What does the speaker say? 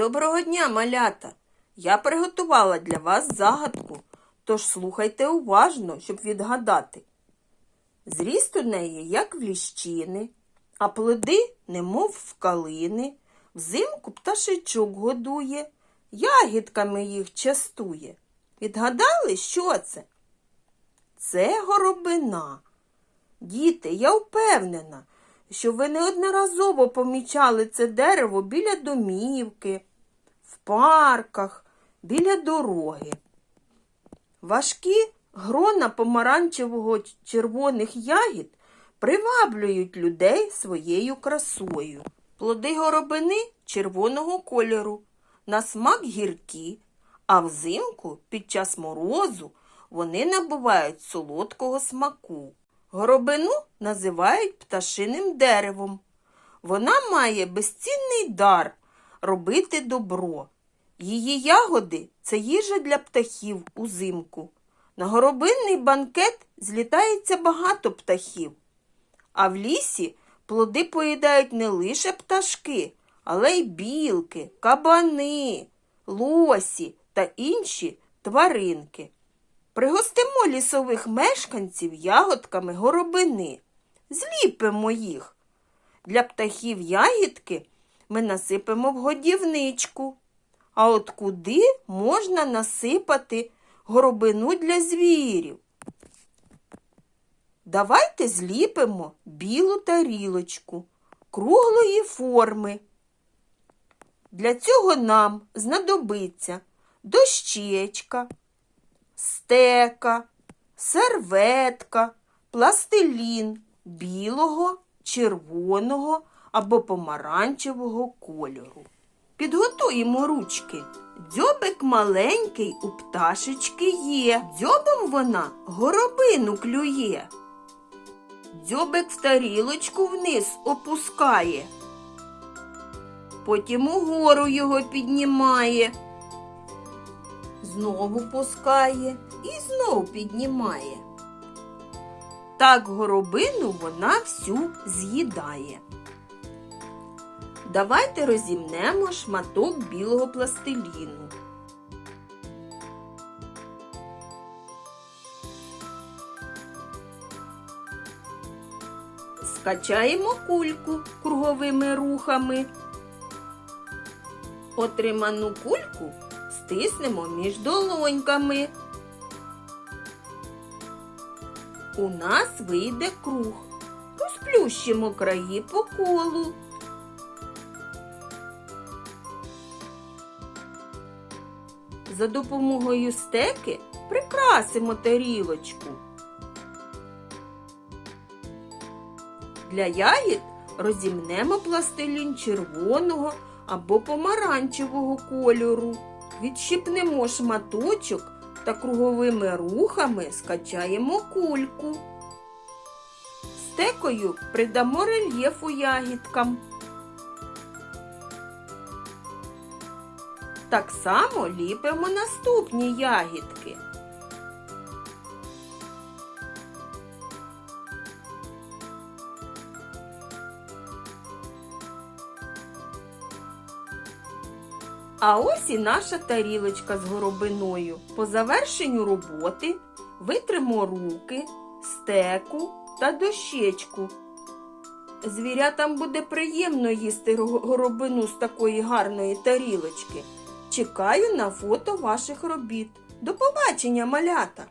Доброго дня, малята! Я приготувала для вас загадку, тож слухайте уважно, щоб відгадати. Зріст у неї, як в ліщини, а плоди, немов в калини, взимку пташичок годує, ягідками їх частує. Відгадали, що це? Це горобина. Діти, я впевнена, що ви неодноразово помічали це дерево біля домівки, в парках, біля дороги. Важкі грона помаранчевого червоних ягід приваблюють людей своєю красою. Плоди горобини червоного кольору, на смак гіркі, а взимку під час морозу вони набувають солодкого смаку. Горобину називають пташиним деревом. Вона має безцінний дар робити добро. Її ягоди це їжа для птахів узимку. На горобинний банкет злітається багато птахів. А в лісі плоди поїдають не лише пташки, але й білки, кабани, лосі та інші тваринки. Пригостимо лісових мешканців ягодками горобини. Зліпимо їх. Для птахів ягідки ми насипемо в годівничку. А от куди можна насипати горобину для звірів? Давайте зліпимо білу тарілочку круглої форми. Для цього нам знадобиться дощечка, стека, серветка, пластилін білого, червоного або помаранчевого кольору. Підготуємо ручки. Дзьобик маленький у пташечки є. Дзьобом вона горобину клює. Дзьобик в тарілочку вниз опускає. Потім угору його піднімає. Знову пускає і знов піднімає. Так горобину вона всю з'їдає. Давайте розімнемо шматок білого пластиліну. Скачаємо кульку круговими рухами. Отриману кульку стиснемо між долоньками. У нас вийде круг. Розплющимо краї по колу. За допомогою стеки прикрасимо тарілочку. Для ягід розімнемо пластилін червоного або помаранчевого кольору. Відщипнемо шматочок та круговими рухами скачаємо кульку. Стекою придамо рельєфу ягідкам. Так само ліпимо наступні ягідки. А ось і наша тарілочка з горобиною. По завершенню роботи витримо руки, стеку та дощечку. Звірятам буде приємно їсти горобину з такої гарної тарілочки. Чекаю на фото ваших робіт. До побачення, малята!